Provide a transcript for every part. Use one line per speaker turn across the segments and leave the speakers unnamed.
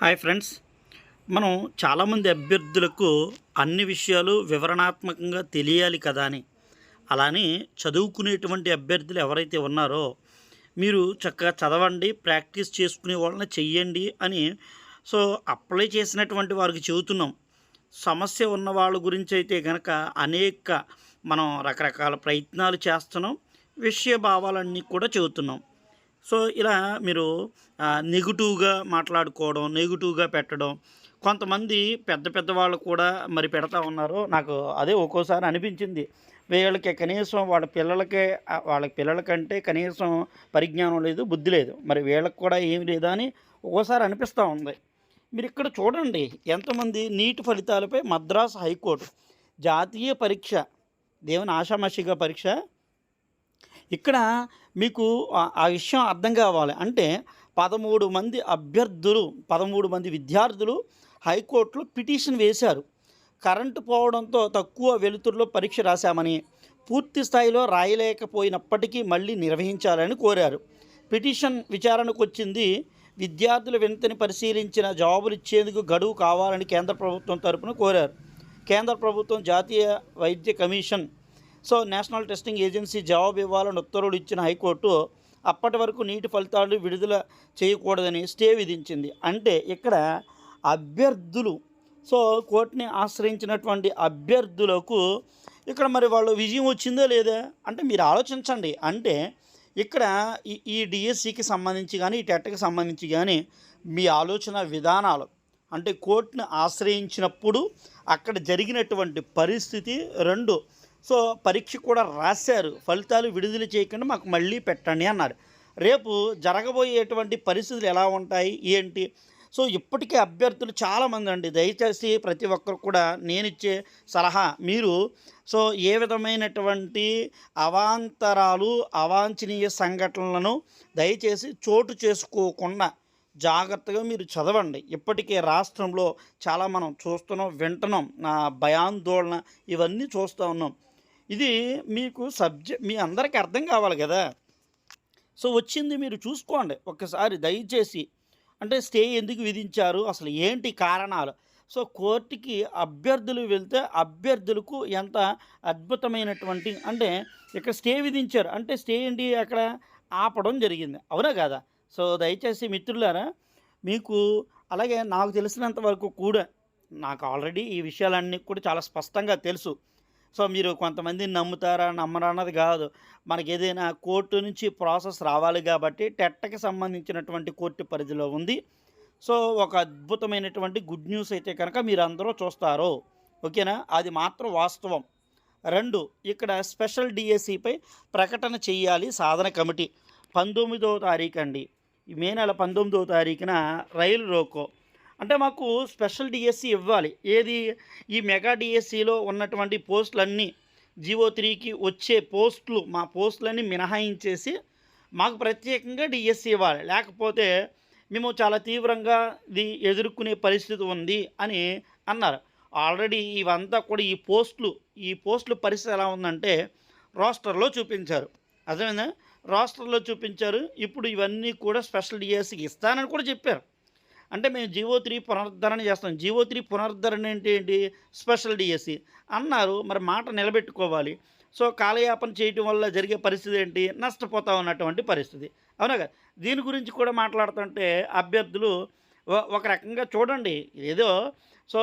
Hi friends. మనం చాలామంది అభ్యర్థులకు అన్ని విషయాలు వివరణాత్మకంగా తెలియాలి కదా అని. అలానే చదువుకునేటువంటి అభ్యర్థులు ఎవరైతే ఉన్నారో మీరు చక్కగా చదవండి ప్రాక్టీస్ చేసుకునే వాళ్ళని చెయ్యండి అని. సో అప్లై చేసినటువంటి వారికి చెబుతున్నాం. సమస్య ఉన్న వాళ్ళ గురించి అయితే కనుక అనేక మనం రకరకాల ప్రయత్నాలు చేస్తున్నాం విషయ భావాలన్నీ కూడా చెబుతున్నాం. సో ఇలా మీరు నెగిటివ్గా మాట్లాడుకోవడం నెగిటివ్గా పెట్టడం కొంతమంది పెద్ద పెద్ద వాళ్ళు కూడా మరి పెడతా ఉన్నారు. నాకు అదే ఒక్కోసారి అనిపించింది. వీళ్ళకి కనీసం వాళ్ళ పిల్లలకే వాళ్ళ పిల్లలకంటే కనీసం పరిజ్ఞానం లేదు బుద్ధి లేదు. మరి వీళ్ళకి కూడా ఏమి లేదా అని ఒక్కోసారి అనిపిస్తూ ఉంది. మీరు ఇక్కడ చూడండి ఎంతమంది నీటి ఫలితాలపై మద్రాసు హైకోర్టు జాతీయ పరీక్ష దేవుని ఆషామాషిగా పరీక్ష ఇక్కడ మీకు ఆ- విషయం అర్థం కావాలి. అంటే పదమూడు మంది అభ్యర్థులు పదమూడు మంది విద్యార్థులు హైకోర్టులో పిటిషన్ వేశారు. కరెంటు పోవడంతో తక్కువ వెలుతురులో పరీక్ష రాశామని పూర్తి స్థాయిలో రాయలేకపోయినప్పటికీ మళ్ళీ నిర్వహించాలని కోరారు. పిటిషన్ విచారణకు వచ్చింది విద్యార్థుల వినతిని పరిశీలించిన జవాబులు ఇచ్చేందుకు గడువు కావాలని కేంద్ర ప్రభుత్వం తరపున కోరారు. కేంద్ర ప్రభుత్వం జాతీయ వైద్య commission so National Testing Agency జవాబు ఇవ్వాలని ఉత్తర్వులు ఇచ్చిన హైకోర్టు అప్పటి వరకు నీటి ఫలితాలు విడుదల చేయకూడదని స్టే విధించింది. అంటే ఇక్కడ అభ్యర్థులు సో కోర్టుని ఆశ్రయించినటువంటి అభ్యర్థులకు ఇక్కడ మరి వాళ్ళు విజయం వచ్చిందో లేదా అంటే మీరు ఆలోచించండి. అంటే ఇక్కడ ఈ ఈ డిఎస్సికి సంబంధించి కానీ ఈ టెట్కి సంబంధించి కానీ మీ ఆలోచన విధానాలు అంటే కోర్టును ఆశ్రయించినప్పుడు అక్కడ జరిగినటువంటి పరిస్థితి రెండు సో పరీక్ష కూడా రాశారు. ఫలితాలు విడుదల చేయకుండా మాకు మళ్ళీ పెట్టండి అన్నారు. రేపు జరగబోయేటువంటి పరిస్థితులు ఎలా ఉంటాయి? ఏంటి? సో ఇప్పటికే అభ్యర్థులు చాలామంది అండి దయచేసి ప్రతి ఒక్కరు కూడా నేను ఇచ్చే సలహా మీరు సో ఏ విధమైనటువంటి అవాంతరాలు అవాంఛనీయ సంఘటనలను దయచేసి చోటు చేసుకోకుండా జాగ్రత్తగా మీరు చదవండి. ఇప్పటికే రాష్ట్రంలో చాలా మనం చూస్తున్నాం వింటున్నాం. నా భయాందోళన ఇవన్నీ చూస్తూ ఉన్నాం. ఇది మీకు సబ్జెక్ట్ మీ అందరికీ అర్థం కావాలి కదా. సో వచ్చింది మీరు చూసుకోండి ఒక్కసారి దయచేసి. అంటే స్టే ఎందుకు విధించారు? అసలు ఏంటి కారణాలు? సో కోర్టుకి అభ్యర్థులు వెళ్తే అభ్యర్థులకు ఎంత అద్భుతమైనటువంటి అంటే ఇక్కడ స్టే విధించారు. అంటే స్టే ఏంటి? అక్కడ ఆపడం జరిగింది. అవునా కదా? సో దయచేసి మిత్రులారా మీకు అలాగే నాకు తెలిసినంత వరకు కూడా నాకు ఆల్రెడీ ఈ విషయాలన్నీ కూడా చాలా స్పష్టంగా తెలుసు. సో మీరు కొంతమంది నమ్ముతారా నమ్మరా అన్నది కాదు. మనకి ఏదైనా కోర్టు నుంచి ప్రాసెస్ రావాలి కాబట్టి టెట్టకి సంబంధించినటువంటి కోర్టు పరిధిలో ఉంది. సో ఒక అద్భుతమైనటువంటి గుడ్ న్యూస్ అయితే కనుక మీరు అందరూ చూస్తారు. ఓకేనా? అది మాత్రం వాస్తవం. రెండు ఇక్కడ స్పెషల్ డిఎస్సిపై ప్రకటన చేయాలి సాధన కమిటీ. పంతొమ్మిదవ తారీఖు అండి మే నెల పంతొమ్మిదవ తారీఖున రైలు రోకో. అంటే మాకు స్పెషల్ డిఎస్సి ఇవ్వాలి. ఏది? ఈ మెగా డిఎస్సిలో ఉన్నటువంటి పోస్టులన్నీ జివో త్రీకి వచ్చే పోస్టులు మా పోస్టులన్నీ మినహాయించేసి మాకు ప్రత్యేకంగా డిఎస్సి ఇవ్వాలి. లేకపోతే మేము చాలా తీవ్రంగా ఇది ఎదుర్కొనే పరిస్థితి ఉంది అని అన్నారు. ఆల్రెడీ ఇవంతా కూడా ఈ పోస్టులు ఈ పోస్టుల పరిస్థితి ఎలా ఉందంటే రోస్టర్లో చూపించారు. అర్థమైందా? రోస్టర్లో చూపించారు. ఇప్పుడు ఇవన్నీ కూడా స్పెషల్ డిఎస్సికి ఇస్తానని కూడా చెప్పారు. అంటే మేము జీవో త్రీ పునరుద్ధరణ చేస్తాం. జీవో త్రీ పునరుద్ధరణ ఏంటి ఏంటి? స్పెషల్ డిఎస్సి అన్నారు. మరి మాట నిలబెట్టుకోవాలి. సో కాలయాపన చేయటం వల్ల జరిగే పరిస్థితి ఏంటి? నష్టపోతా ఉన్నటువంటి పరిస్థితి. అవునా కదా? దీని గురించి కూడా మాట్లాడుతుంటే అభ్యర్థులు ఒక రకంగా చూడండి. ఏదో సో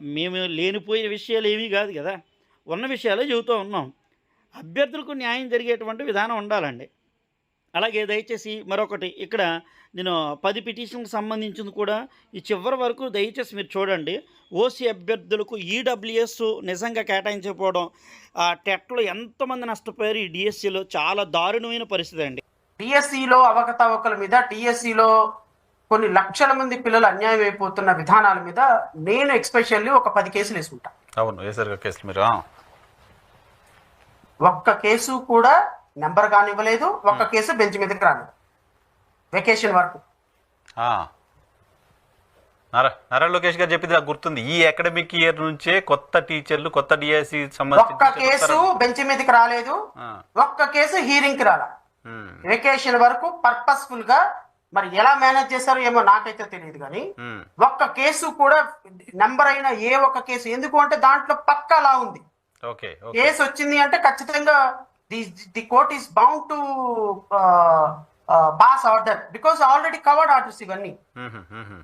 మేము లేనిపోయిన విషయాలు ఏమీ కాదు కదా? ఉన్న విషయాలే చెబుతూ ఉన్నాం. అభ్యర్థులకు న్యాయం జరిగేటువంటి విధానం ఉండాలండి. అలాగే దయచేసి మరొకటి ఇక్కడ నేను పది పిటిషన్కి సంబంధించింది కూడా ఈ చివరి వరకు దయచేసి మీరు చూడండి. ఓసీ అభ్యర్థులకు ఈడబ్ల్యూఎస్ నిజంగా కేటాయించకపోవడం ఆ టెట్లో ఎంతమంది నష్టపోయారు ఈ డిఎస్సిలో చాలా దారుణమైన పరిస్థితి అండి.
టిఎస్సిలో అవకతవకల మీద టిఎస్సిలో కొన్ని లక్షల మంది పిల్లలు అన్యాయం అయిపోతున్న విధానాల మీద నేను ఎక్స్పెషల్లీ ఒక పది కేసులు వేసుకుంటా.
అవును కేసులు మీరు.
ఒక్క కేసు కూడా నెంబర్ కానివ్వలేదు ఒక్క కేసు బెంచ్ మీదకి రాలేదు. వెకేషన్ వరకు.
నారా లోకేష్ గారు చెప్పింది నాకు గుర్తుంది. ఈ అకాడమిక్ ఇయర్ నుంచే కొత్త టీచర్లు కొత్త డిఎస్సి
ఒక్క కేసు బెంచ్ మీదకి రాలేదు. ఒక్క కేసు హీరింగ్కి రాలా వెకేషన్ వరకు పర్పస్ఫుల్గా మరి ఎలా మేనేజ్ చేశారో ఏమో నాకైతే తెలియదు కానీ ఒక్క కేసు కూడా నెంబర్ అయిన ఏ ఒక్క కేసు ఎందుకు అంటే దాంట్లో పక్క అలా ఉంది. కేసు వచ్చింది అంటే ఖచ్చితంగా the the court is bound to pass order because already covered orders ఇవన్నీ.
ఉహు, ఉహు.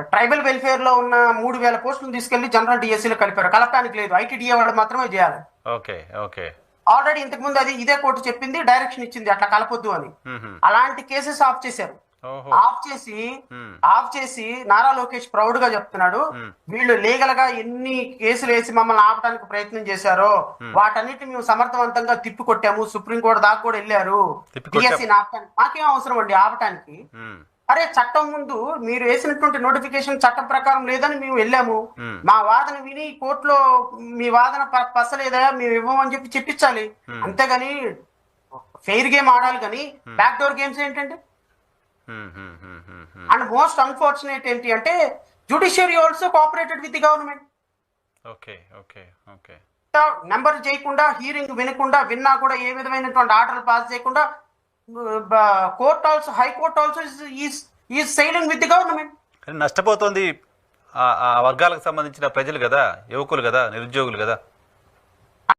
ట్రైబల్ వెల్ఫేర్లో ఉన్న మూడు వేల పోస్టులు తీసుకెళ్ళి జనరల్ డిఎస్సీలో కలిపారు. కలపడానికి లేదు. ఐటీడీఏ వాళ్ళు మాత్రమే చేయాలి.
Okay okay.
ఆల్రెడీ ఇంతకు ముందు అది ఇదే కోర్టు చెప్పింది డైరెక్షన్ ఇచ్చింది. అట్లా కలపొద్దు అని. అలాంటి కేసెస్ ఆఫ్ చేశారు. ఆఫ్ చేసి ఆఫ్ చేసి నారా లోకేష్ ప్రౌడ్గా చెప్తున్నాడు. వీళ్ళు లీగల్గా ఎన్ని కేసులు వేసి మమ్మల్ని ఆపడానికి ప్రయత్నం చేశారో వాటన్నిటి మేము సమర్థవంతంగా తిప్పి కొట్టాము. సుప్రీంకోర్టు దాకా కూడా వెళ్ళారు.
తిప్పికొట్టాం.
డిఎస్సీ ఆపడానికి. మాకేం అవసరం అండి ఆపటానికి? అరే చట్టం ముందు మీరు వేసినటువంటి నోటిఫికేషన్ చట్టం ప్రకారం లేదని మేము వెళ్ళాము. మా వాదన విని కోర్టులో మీ వాదన పసలేదా మేము ఇవ్వమని చెప్పి చెప్పించాలి అంతేగాని ఫెయిర్ గేమ్ ఆడాలి కానీ బ్యాక్ డోర్ గేమ్స్ ఏంటంటే అండ్ మోస్ట్ అన్ఫార్చునేట్ ఏంటి అంటే judiciary also cooperated with the government
okay okay okay.
Number చేయకుండా హీరింగ్ వినకుండా విన్నా కూడా ఏ విధమైనటువంటి ఆర్డర్లు పాస్ చేయకుండా court also high court also is sailing with the government
నష్టపోతుంది ఆ వర్గాలకు సంబంధించిన ప్రజలు కదా యువకులు కదా నిరుద్యోగులు కదా.